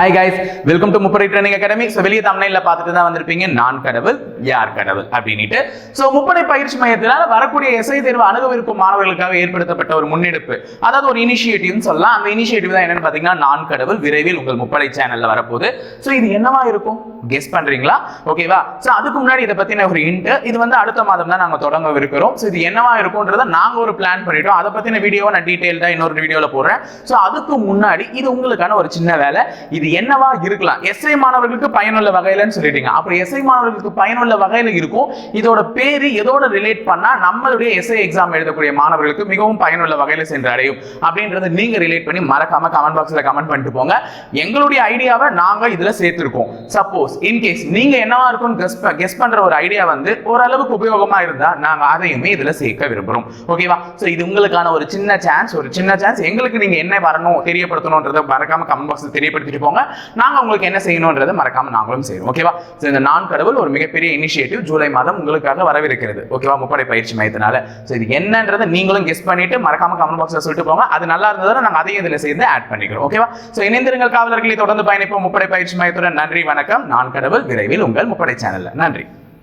Hi guys welcome to முப்படை training academy so வெளியே தமிழ்ல பார்த்துட்டு தான் வந்திருப்பீங்க. நான் கடவுள் யார் கடவுள் அப்படின்ட்டு ஸோ முப்படை பயிற்சி மையத்தினால் வரக்கூடிய எஸ்ஐ தேர்வு அணுகவிருக்கும் மாணவர்களுக்காக ஏற்படுத்தப்பட்ட ஒரு முன்னெடுப்பு. அதாவது ஒரு இனிஷியேட்டிவ்னு சொல்லலாம். அந்த இனிஷியேட்டிவ் தான் என்னன்னு பார்த்தீங்கன்னா நான் கடவுள் விரைவில் உங்கள் முப்படை சேனலில் வரப்போகுது. ஸோ இது என்னவா இருக்கும்? கெஸ் பண்ணுறீங்களா ஓகேவா ஸோ அதுக்கு முன்னாடி இதை பற்றின ஒரு இன்ட்டு இது வந்து அடுத்த மாதம் தான் நாங்கள் தொடங்க இருக்கிறோம் ஸோ இது என்னவா இருக்கும்ன்றத நாங்கள் ஒரு பிளான் பண்ணிட்டோம். அதை பற்றின வீடியோவை நான் டீட்டெயில்டாக இன்னொரு வீடியோவில் போடுறேன். ஸோ அதுக்கு முன்னாடி இது உங்களுக்கான ஒரு சின்ன வேலை. இது என்னவா இருக்கலாம்? எஸ்ஐ மாணவர்களுக்கு பயனுள்ள வகையிலன்னு சொல்லிட்டீங்க. அப்புறம் எஸ்ஐ மாணவர்களுக்கு பயனுள்ள வகையில இருக்கும். இதோட பேரு எதோட ரிலேட் பண்ணா நம்மளுடைய எஸ்ஐ எக்ஸாம் எழுதக்கூடிய மாணவர்களுக்கு மிகவும் பயனுள்ள வகையில சென்று அடையும். அப்படின்றத நீங்க ரிலேட் பண்ணி மறக்காம கமெண்ட் பாக்ஸ்ல கமெண்ட் பண்ணிட்டு போங்க. எங்களுடைய ஐடியாவை நாங்க இதுல சேர்த்திருக்கோம். சப்போஸ் இன்கேஸ் நீங்க என்னவா இருக்கும்னு கெஸ் கெஸ் பண்ற ஒரு ஐடியா வந்து ஓரளவுக்கு உபயோகமா இருந்தா நாங்க அதையுமே இதுல சேர்க்க விரும்புறோம். ஓகேவா சோ இது உங்களுக்கான ஒரு சின்ன சான்ஸ் ஒரு சின்ன சான்ஸ் எங்களுக்கு நீங்க என்ன வரணும் தெரியப்படுத்தணும்ன்றதை மறக்காம கமெண்ட் பாக்ஸ்ல தெரியப்படுத்திட்டு போங்க. நாங்க உங்களுக்கு என்ன செய்யணுன்றதை மறக்காம நாங்களும் செய்வோம். ஓகேவா ஸோ இந்த நான் கடவுள் ஒரு மிகப்பெரிய இனிஷியேட்டிவ் ஜூலை மாதம் உங்களுக்காக வரவிருக்கிறது. ஓகேவா முப்படை பயிற்சி மையத்தினால. ஸோ இது என்னன்றதை நீங்களும் கெஸ் பண்ணிட்டு மறக்காம கமெண்ட் பாக்ஸ்ல சொல்லிட்டு போங்க. அது நல்லா இருந்ததால நாங்க அதையும் இதுல சேர்ந்து ஆட் பண்ணிக்கிறோம். ஓகேவா ஸோ இணைந்திருங்கள் காவலர்களை. தொடர்ந்து பயணிப்போம் முப்படை பயிற்சி மையத்துடன். நன்றி வணக்கம். நான் கடவுள் விரைவில் உங்கள் முப்படை சேனல்ல நன்றி.